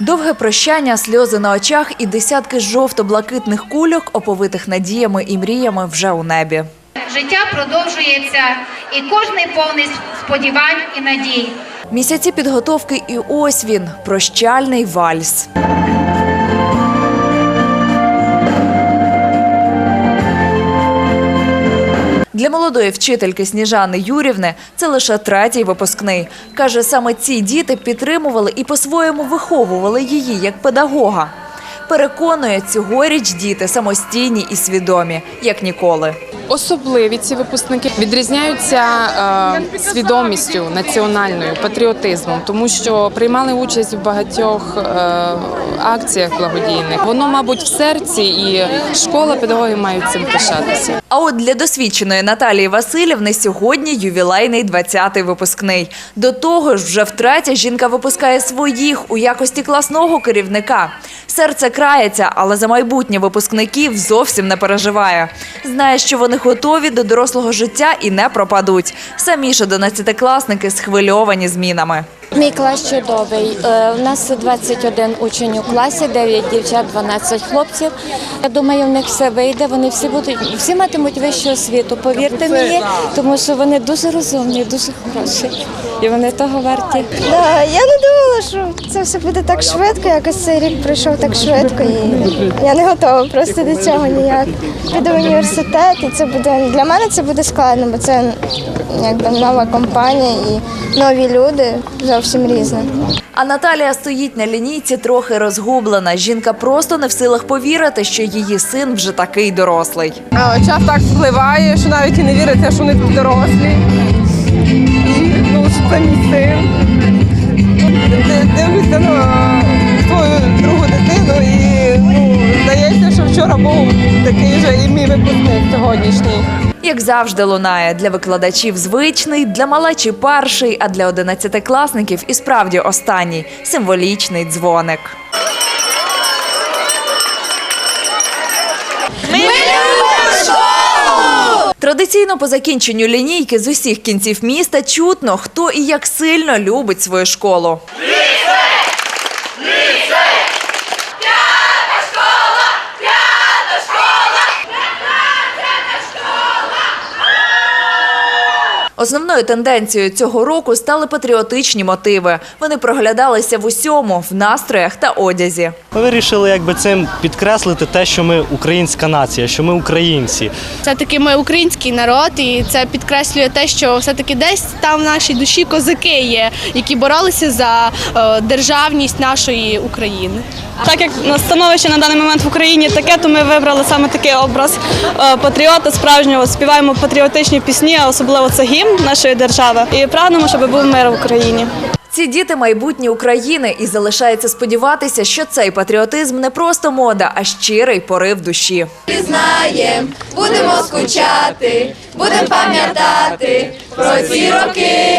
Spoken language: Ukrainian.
Довге прощання, сльози на очах і десятки жовто-блакитних кульок, оповитих надіями і мріями вже у небі. Життя продовжується, і кожний повний сподівань і надій. Місяці підготовки і ось він прощальний вальс. Для молодої вчительки Сніжани Юрівни це лише третій випускний. Каже, саме ці діти підтримували і по-своєму виховували її як педагога. Переконує, цьогоріч діти самостійні і свідомі, як ніколи. Особливі ці випускники відрізняються е, свідомістю національною патріотизмом, тому що приймали участь в багатьох е, акціях благодійних. Воно, мабуть, в серці, і школа педагогів мають цим пишатися. А от для досвідченої Наталії Васильівни сьогодні ювілейний 20-й випускний. До того ж, вже втретє жінка випускає своїх у якості класного керівника. Серце крається, але за майбутнє випускників зовсім не переживає. Знає, що вони готові до дорослого життя і не пропадуть. Самі ж 11-класники схвильовані змінами. Мій клас чудовий. Е, У нас 21 учень у класі, 9 дівчат, 12 хлопців. Я думаю, в них все вийде. Вони всі будуть всі матимуть вищу освіту. Повірте мені, тому що вони дуже розумні, дуже хороші. І вони того варті. Да, я не думала, що це все буде так швидко, якось цей рік пройшов так швидко, і я не готова просто до цього ніяк. Піду в університет, і це буде для мене це буде складно, бо це якби нова компанія і нові люди зовсім різні. А Наталія стоїть на лінійці трохи розгублена. Жінка просто не в силах повірити, що її син вже такий дорослий. А, Час так впливає, що навіть і не віриться, що вони дорослі. І, ну, що це мій син. Ди- Дивлюся на свою другу дитину і ну, здається, що вчора був такий же і мій випускник сьогоднішній. Як завжди лунає для викладачів звичний, для малечі перший, а для одинадцятикласників і справді останній символічний дзвоник. Традиційно по закінченню лінійки з усіх кінців міста чутно, хто і як сильно любить свою школу. Основною тенденцією цього року стали патріотичні мотиви. Вони проглядалися в усьому в настроях та одязі. Ми вирішили якби цим підкреслити те, що ми українська нація, що ми українці. Все-таки ми український народ, і це підкреслює те, що все-таки десь там в нашій душі козаки є, які боролися за е, державність нашої України. Так як становище на даний момент в Україні таке, то ми вибрали саме такий образ е, патріота справжнього. Співаємо патріотичні пісні, особливо це гімн нашої держави. І прагнемо, щоб був мир в Україні. Ці діти майбутні України, і залишається сподіватися, що цей патріотизм не просто мода, а щирий порив душі. знаєм, будемо скучати, будемо пам'ятати про ці роки.